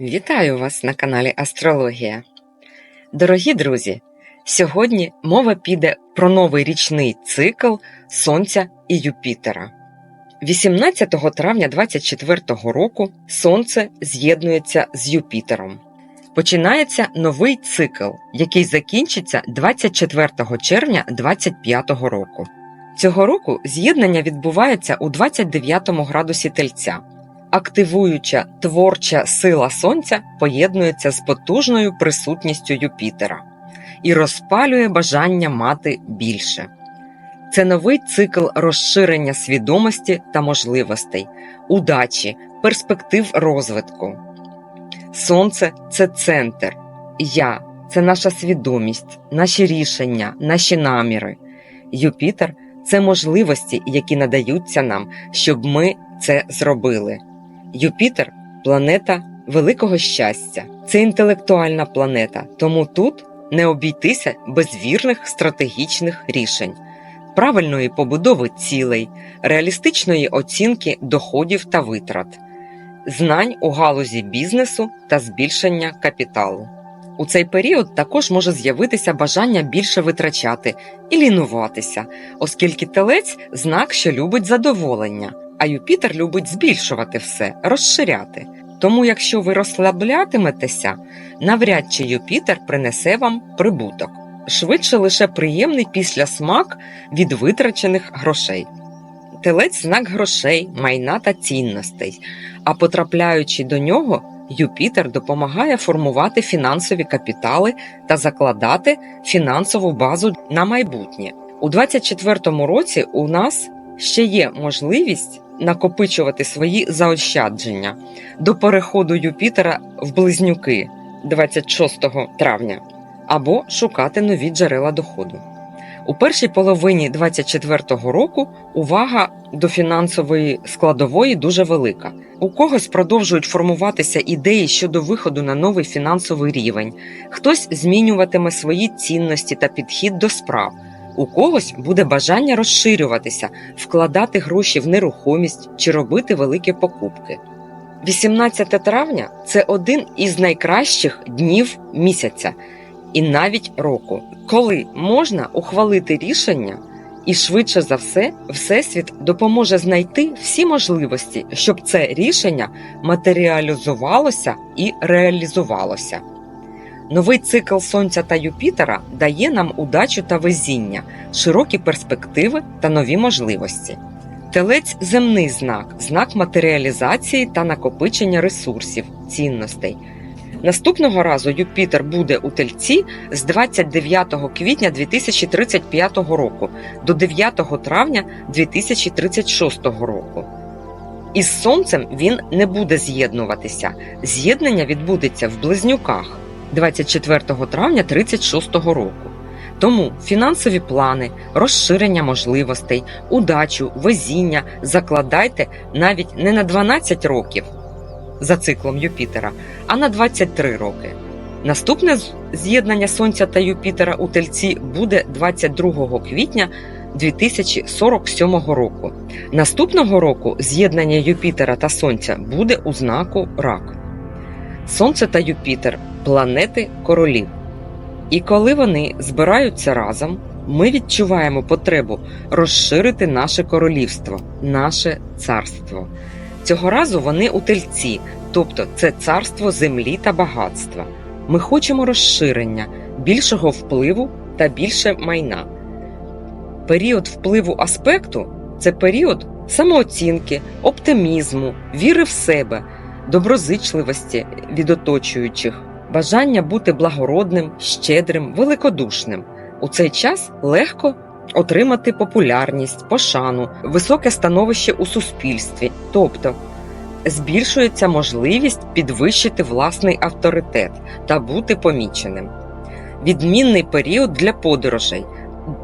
Вітаю вас на каналі Астрологія. Дорогі друзі! Сьогодні мова піде про новий річний цикл Сонця і Юпітера. 18 травня 2024 року Сонце з'єднується з Юпітером. Починається новий цикл, який закінчиться 24 червня 2025 року. Цього року з'єднання відбувається у 29 градусі Тельця. Активуюча творча сила Сонця поєднується з потужною присутністю Юпітера і розпалює бажання мати більше. Це новий цикл розширення свідомості та можливостей, удачі, перспектив розвитку. Сонце це центр, я це наша свідомість, наші рішення, наші наміри. Юпітер це можливості, які надаються нам, щоб ми це зробили. Юпітер планета великого щастя, це інтелектуальна планета, тому тут не обійтися без вірних стратегічних рішень, правильної побудови цілей, реалістичної оцінки доходів та витрат, знань у галузі бізнесу та збільшення капіталу. У цей період також може з'явитися бажання більше витрачати і лінуватися, оскільки телець знак, що любить задоволення, а Юпітер любить збільшувати все, розширяти. Тому, якщо ви розслаблятиметеся, навряд чи Юпітер принесе вам прибуток, швидше лише приємний післясмак від витрачених грошей. Телець знак грошей, майна та цінностей, а потрапляючи до нього, Юпітер допомагає формувати фінансові капітали та закладати фінансову базу на майбутнє. У 2024 році у нас ще є можливість накопичувати свої заощадження до переходу Юпітера в близнюки 26 травня або шукати нові джерела доходу. У першій половині 2024 року увага до фінансової складової дуже велика. У когось продовжують формуватися ідеї щодо виходу на новий фінансовий рівень, хтось змінюватиме свої цінності та підхід до справ. У когось буде бажання розширюватися, вкладати гроші в нерухомість чи робити великі покупки. 18 травня це один із найкращих днів місяця і навіть року, коли можна ухвалити рішення, і швидше за все, Всесвіт допоможе знайти всі можливості, щоб це рішення матеріалізувалося і реалізувалося. Новий цикл Сонця та Юпітера дає нам удачу та везіння, широкі перспективи та нові можливості. Телець земний знак, знак матеріалізації та накопичення ресурсів, цінностей. Наступного разу Юпітер буде у тельці з 29 квітня 2035 року до 9 травня 2036 року. Із сонцем він не буде з'єднуватися. З'єднання відбудеться в близнюках 24 травня 36 року. Тому фінансові плани, розширення можливостей, удачу, везіння закладайте навіть не на 12 років за циклом Юпітера, а на 23 роки. Наступне з'єднання Сонця та Юпітера у Тельці буде 22 квітня 2047 року. Наступного року з'єднання Юпітера та Сонця буде у знаку Рак. Сонце та Юпітер планети королів. І коли вони збираються разом, ми відчуваємо потребу розширити наше королівство, наше царство. Цього разу вони у тельці, тобто це царство землі та багатства. Ми хочемо розширення, більшого впливу та більше майна. Період впливу аспекту це період самооцінки, оптимізму, віри в себе, доброзичливості від оточуючих, бажання бути благородним, щедрим, великодушним. У цей час легко отримати популярність, пошану, високе становище у суспільстві, тобто збільшується можливість підвищити власний авторитет та бути поміченим. Відмінний період для подорожей.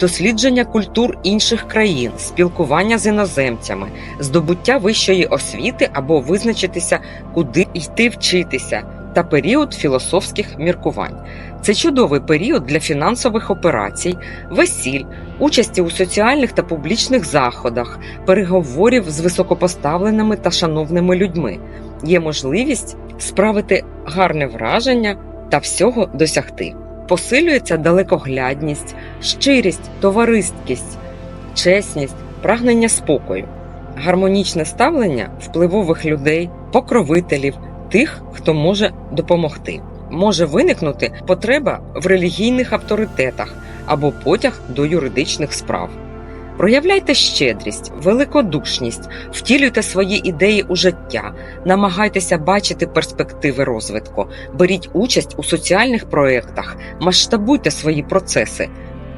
Дослідження культур інших країн, спілкування з іноземцями, здобуття вищої освіти або визначитися, куди йти вчитися, та період філософських міркувань. Це чудовий період для фінансових операцій, весіль, участі у соціальних та публічних заходах, переговорів з високопоставленими та шановними людьми. Є можливість справити гарне враження та всього досягти. Посилюється далекоглядність, щирість, товариськість, чесність, прагнення спокою, гармонічне ставлення впливових людей, покровителів, тих, хто може допомогти. Може виникнути потреба в релігійних авторитетах або потяг до юридичних справ. Проявляйте щедрість, великодушність, втілюйте свої ідеї у життя, намагайтеся бачити перспективи розвитку, беріть участь у соціальних проєктах, масштабуйте свої процеси.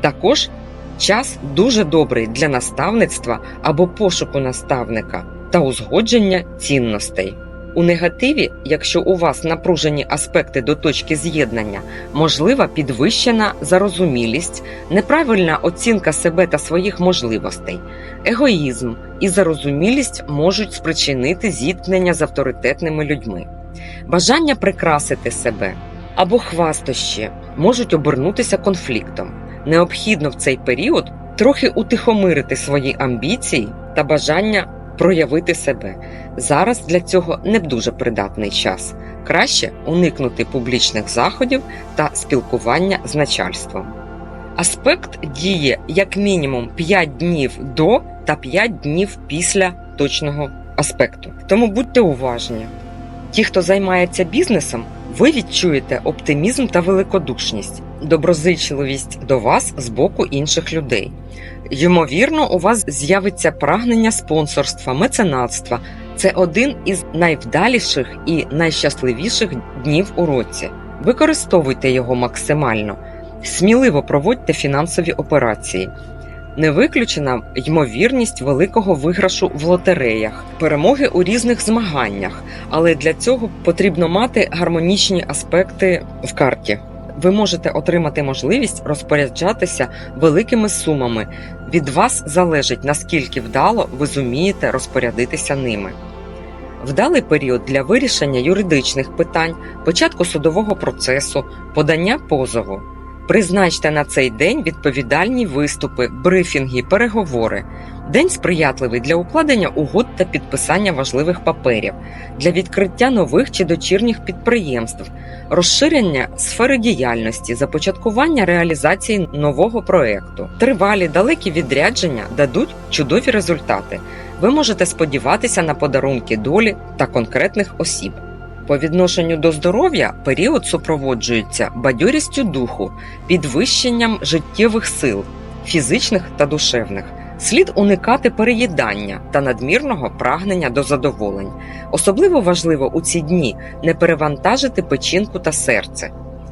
Також час дуже добрий для наставництва або пошуку наставника та узгодження цінностей. У негативі, якщо у вас напружені аспекти до точки з'єднання, можлива підвищена зарозумілість, неправильна оцінка себе та своїх можливостей, егоїзм і зарозумілість можуть спричинити зіткнення з авторитетними людьми, бажання прикрасити себе або хвастощі можуть обернутися конфліктом. Необхідно в цей період трохи утихомирити свої амбіції та бажання проявити себе. Зараз для цього не дуже придатний час. Краще уникнути публічних заходів та спілкування з начальством. Аспект діє як мінімум 5 днів до та 5 днів після точного аспекту. Тому будьте уважні. Ті, хто займається бізнесом, ви відчуєте оптимізм та великодушність, доброзичливість до вас з боку інших людей. Ймовірно, у вас з'явиться прагнення спонсорства, меценатства. Це один із найвдаліших і найщасливіших днів у році. Використовуйте його максимально, сміливо проводьте фінансові операції. Не виключена ймовірність великого виграшу в лотереях, перемоги у різних змаганнях, але для цього потрібно мати гармонічні аспекти в карті. Ви можете отримати можливість розпоряджатися великими сумами. Від вас залежить наскільки вдало ви зумієте розпорядитися ними. Вдалий період для вирішення юридичних питань, початку судового процесу, подання позову. Призначте на цей день відповідальні виступи, брифінги, переговори. День сприятливий для укладення угод та підписання важливих паперів, для відкриття нових чи дочірніх підприємств, розширення сфери діяльності, започаткування реалізації нового проекту. Тривалі далекі відрядження дадуть чудові результати. Ви можете сподіватися на подарунки долі та конкретних осіб. По відношенню до здоров'я період супроводжується бадьорістю духу, підвищенням життєвих сил, фізичних та душевних. Слід уникати переїдання та надмірного прагнення до задоволень. Особливо важливо у ці дні не перевантажити печінку та серце.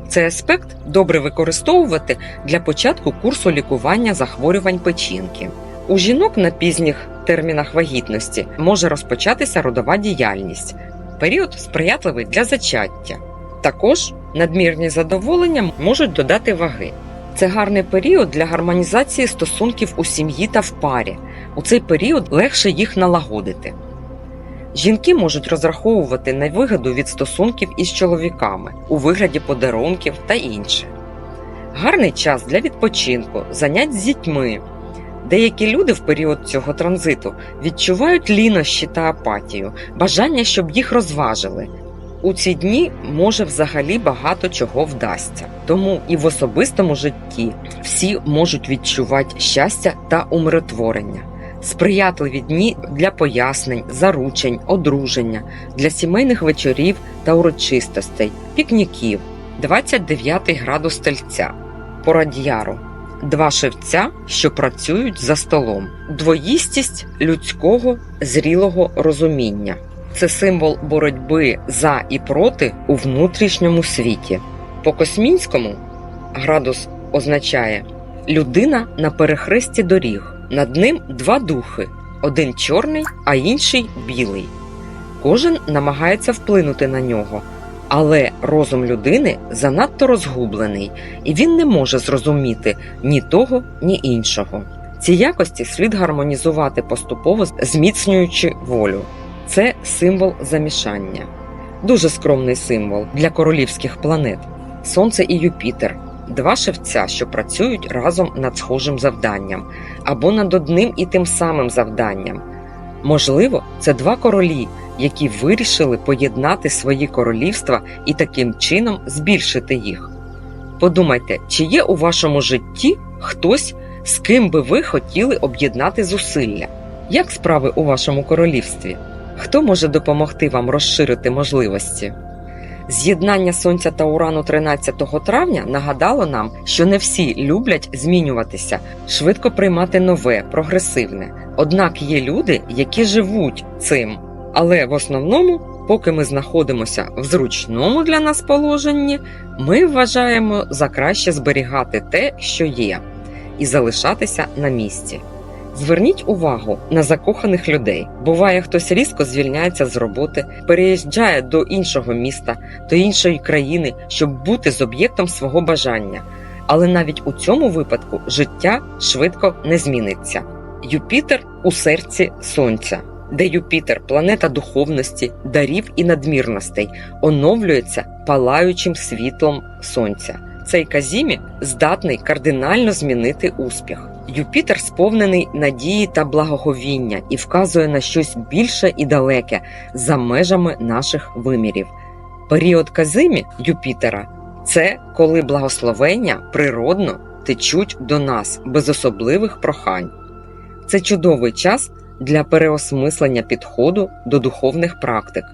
Цей аспект добре використовувати для початку курсу лікування захворювань печінки. У жінок на пізніх термінах вагітності може розпочатися родова діяльність, період сприятливий для зачаття. Також надмірні задоволення можуть додати ваги. Це гарний період для гармонізації стосунків у сім'ї та в парі. У цей період легше їх налагодити. Жінки можуть розраховувати на вигоду від стосунків із чоловіками у вигляді подарунків та інше. Гарний час для відпочинку, занять з дітьми. Деякі люди в період цього транзиту відчувають лінощі та апатію, бажання, щоб їх розважили. У ці дні може взагалі багато чого вдасться. Тому і в особистому житті всі можуть відчувати щастя та умиротворення. Сприятливі дні для пояснень, заручень, одруження, для сімейних вечорів та урочистостей, пікніків, 29 градус тельця, порадьяру, два шевця, що працюють за столом, двоїстість людського зрілого розуміння. Це символ боротьби за і проти у внутрішньому світі. По космінському градус означає людина на перехресті доріг. Над ним два духи: один чорний, а інший білий. Кожен намагається вплинути на нього, але розум людини занадто розгублений, і він не може зрозуміти ні того, ні іншого. Ці якості слід гармонізувати поступово, зміцнюючи волю. Це символ замішання, дуже скромний символ для королівських планет Сонце і Юпітер, два шевця, що працюють разом над схожим завданням або над одним і тим самим завданням. Можливо, це два королі, які вирішили поєднати свої королівства і таким чином збільшити їх. Подумайте, чи є у вашому житті хтось, з ким би ви хотіли об'єднати зусилля? Як справи у вашому королівстві? Хто може допомогти вам розширити можливості? З'єднання Сонця та Урану 13 травня нагадало нам, що не всі люблять змінюватися, швидко приймати нове, прогресивне. Однак є люди, які живуть цим. Але в основному, поки ми знаходимося в зручному для нас положенні, ми вважаємо за краще зберігати те, що є, і залишатися на місці. Зверніть увагу на закоханих людей. Буває, хтось різко звільняється з роботи, переїжджає до іншого міста, до іншої країни, щоб бути з об'єктом свого бажання. Але навіть у цьому випадку життя швидко не зміниться. Юпітер у серці Сонця, де Юпітер, планета духовності, дарів і надмірностей, оновлюється палаючим світлом Сонця. Цей казімі здатний кардинально змінити успіх. Юпітер сповнений надії та благоговіння і вказує на щось більше і далеке за межами наших вимірів. Період казимі Юпітера це коли благословення природно течуть до нас без особливих прохань. Це чудовий час для переосмислення підходу до духовних практик,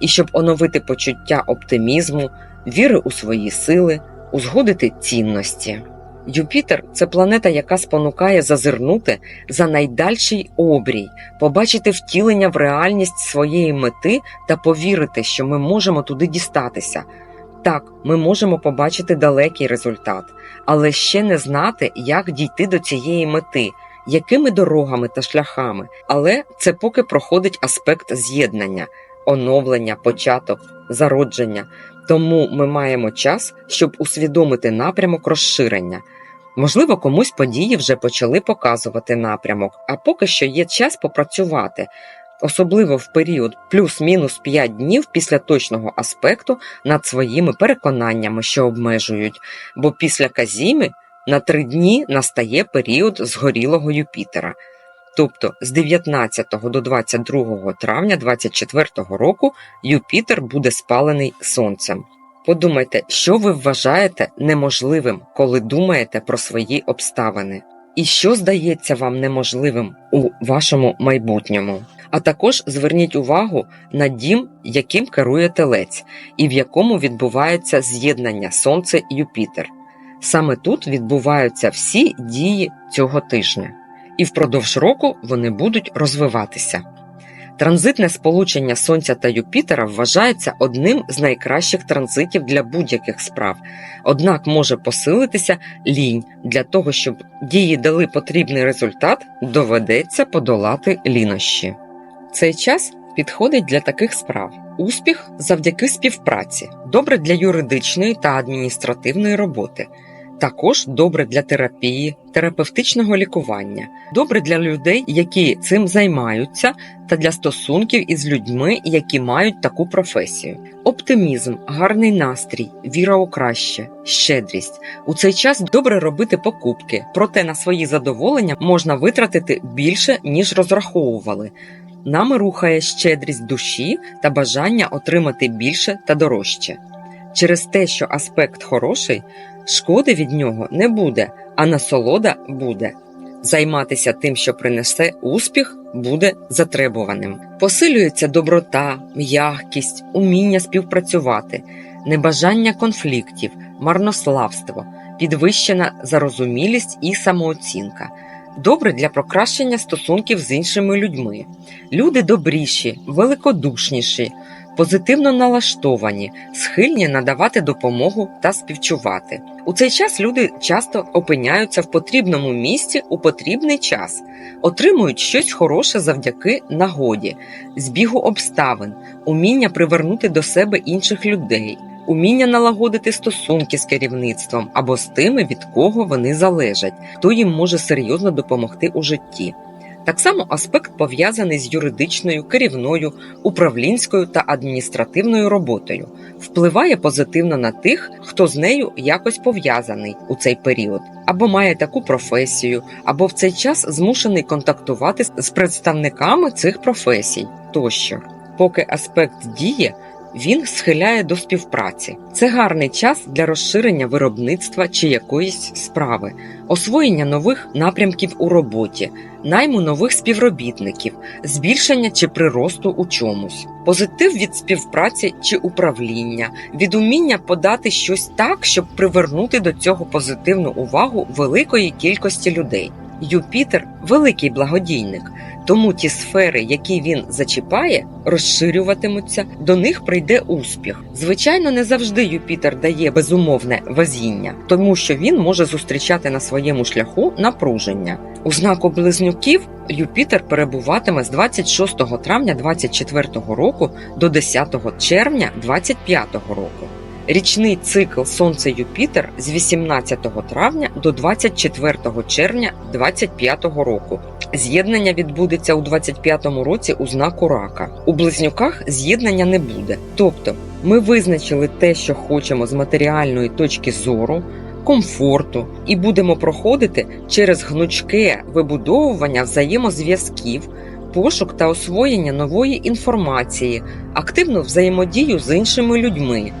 і щоб оновити почуття оптимізму, віри у свої сили, узгодити цінності. Юпітер це планета, яка спонукає зазирнути за найдальший обрій, побачити втілення в реальність своєї мети та повірити, що ми можемо туди дістатися. Так, ми можемо побачити далекий результат, але ще не знати, як дійти до цієї мети, якими дорогами та шляхами. Але це поки проходить аспект з'єднання, оновлення, початок, зародження. Тому ми маємо час, щоб усвідомити напрямок розширення. Можливо, комусь події вже почали показувати напрямок, а поки що є час попрацювати, особливо в період плюс-мінус 5 днів після точного аспекту над своїми переконаннями, що обмежують, бо після казіми на 3 дні настає період згорілого Юпітера. Тобто з 19 до 22 травня 24 року Юпітер буде спалений сонцем. Подумайте, що ви вважаєте неможливим, коли думаєте про свої обставини, і що здається вам неможливим у вашому майбутньому. А також зверніть увагу на дім, яким керує телець, і в якому відбувається з'єднання Сонце Юпітер. Саме тут відбуваються всі дії цього тижня, і впродовж року вони будуть розвиватися. Транзитне сполучення Сонця та Юпітера вважається одним з найкращих транзитів для будь-яких справ, однак може посилитися лінь для того, щоб дії дали потрібний результат, доведеться подолати лінощі. Цей час підходить для таких справ. Успіх завдяки співпраці, добре для юридичної та адміністративної роботи. Також добре для терапії, терапевтичного лікування, добре для людей, які цим займаються, та для стосунків із людьми, які мають таку професію. Оптимізм, гарний настрій, віра у краще, щедрість. У цей час добре робити покупки, проте на свої задоволення можна витратити більше, ніж розраховували. Нами рухає щедрість душі та бажання отримати більше та дорожче. Через те, що аспект хороший, шкоди від нього не буде, а насолода буде. Займатися тим, що принесе успіх, буде затребуваним. Посилюється доброта, м'якість, уміння співпрацювати, небажання конфліктів, марнославство, підвищена зарозумілість і самооцінка. Добре для покращення стосунків з іншими людьми. Люди добріші, великодушніші, позитивно налаштовані, схильні надавати допомогу та співчувати. У цей час люди часто опиняються в потрібному місці у потрібний час, отримують щось хороше завдяки нагоді, збігу обставин, уміння привернути до себе інших людей. Уміння налагодити стосунки з керівництвом або з тими, від кого вони залежать, хто їм може серйозно допомогти у житті. Так само аспект пов'язаний з юридичною, керівною, управлінською та адміністративною роботою, впливає позитивно на тих, хто з нею якось пов'язаний у цей період, або має таку професію, або в цей час змушений контактувати з представниками цих професій тощо. Поки аспект діє, він схиляє до співпраці. Це гарний час для розширення виробництва чи якоїсь справи, освоєння нових напрямків у роботі, найму нових співробітників, збільшення чи приросту у чомусь, позитив від співпраці чи управління, від уміння подати щось так, щоб привернути до цього позитивну увагу великої кількості людей. Юпітер великий благодійник, тому ті сфери, які він зачіпає, розширюватимуться, до них прийде успіх. Звичайно, не завжди Юпітер дає безумовне везіння, тому що він може зустрічати на своєму шляху напруження. У знаку близнюків Юпітер перебуватиме з 26 травня 24 року до 10 червня 25 року. Річний цикл Сонце Юпітер з 18 травня до 24 червня 25 року. З'єднання відбудеться у 25 році у знаку рака. У близнюках з'єднання не буде. Тобто ми визначили те, що хочемо з матеріальної точки зору, комфорту, і будемо проходити через гнучке вибудовування взаємозв'язків, пошук та освоєння нової інформації, активну взаємодію з іншими людьми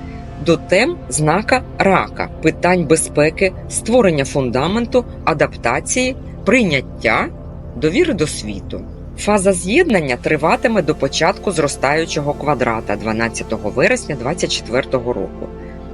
до тем знака рака, питань безпеки, створення фундаменту, адаптації, прийняття, довіри до світу. Фаза з'єднання триватиме до початку зростаючого квадрата 12 вересня 2024 року.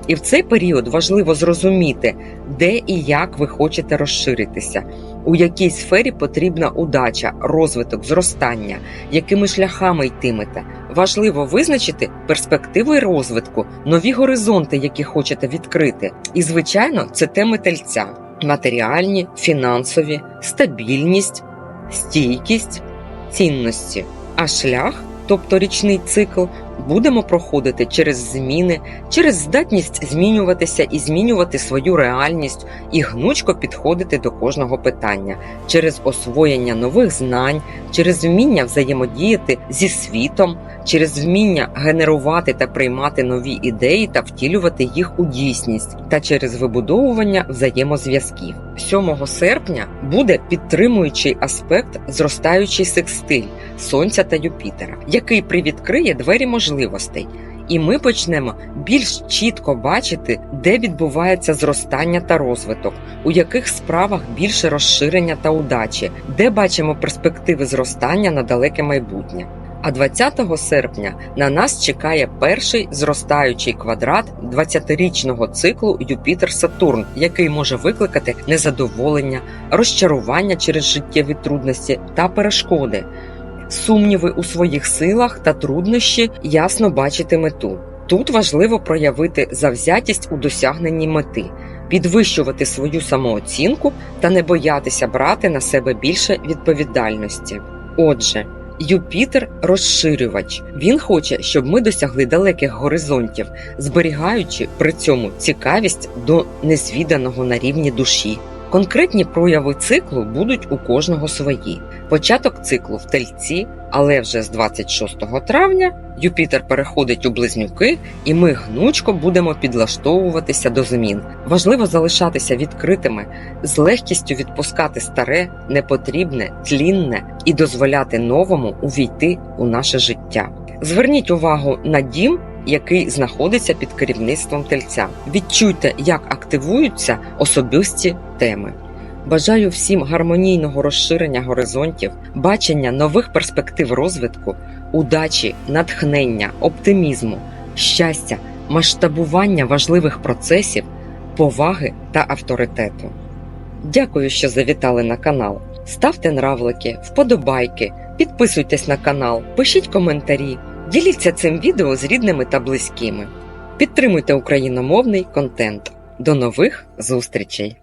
І в цей період важливо зрозуміти, де і як ви хочете розширитися, у якій сфері потрібна удача, розвиток, зростання, якими шляхами йтимете. Важливо визначити перспективи розвитку, нові горизонти, які хочете відкрити. І, звичайно, це теми тельця: матеріальні, фінансові, стабільність, стійкість, цінності. А шлях, тобто річний цикл, будемо проходити через зміни, через здатність змінюватися і змінювати свою реальність, і гнучко підходити до кожного питання, через освоєння нових знань, через вміння взаємодіяти зі світом, через вміння генерувати та приймати нові ідеї та втілювати їх у дійсність, та через вибудовування взаємозв'язків. 7 серпня буде підтримуючий аспект зростаючий секстиль Сонця та Юпітера, який привідкриє двері можливостей. І ми почнемо більш чітко бачити, де відбувається зростання та розвиток, у яких справах більше розширення та удачі, де бачимо перспективи зростання на далеке майбутнє. А 20 серпня на нас чекає перший зростаючий квадрат 20-річного циклу Юпітер-Сатурн, який може викликати незадоволення, розчарування через життєві трудності та перешкоди сумніви у своїх силах та труднощі ясно бачити мету. Тут важливо проявити завзятість у досягненні мети, підвищувати свою самооцінку та не боятися брати на себе більше відповідальності. Отже, Юпітер розширювач. Він хоче, щоб ми досягли далеких горизонтів, зберігаючи при цьому цікавість до незвіданого на рівні душі. Конкретні прояви циклу будуть у кожного свої. Початок циклу в тельці, але вже з 26 травня Юпітер переходить у близнюки, і ми гнучко будемо підлаштовуватися до змін. Важливо залишатися відкритими, з легкістю відпускати старе, непотрібне, тлінне і дозволяти новому увійти у наше життя. Зверніть увагу на дім який знаходиться під керівництвом тельця. Відчуйте, як активуються особисті теми. Бажаю всім гармонійного розширення горизонтів, бачення нових перспектив розвитку, удачі, натхнення, оптимізму, щастя, масштабування важливих процесів, поваги та авторитету. Дякую, що завітали на канал. Ставте нравлики, вподобайки, підписуйтесь на канал, пишіть коментарі. Діліться цим відео з рідними та близькими. Підтримуйте україномовний контент. До нових зустрічей!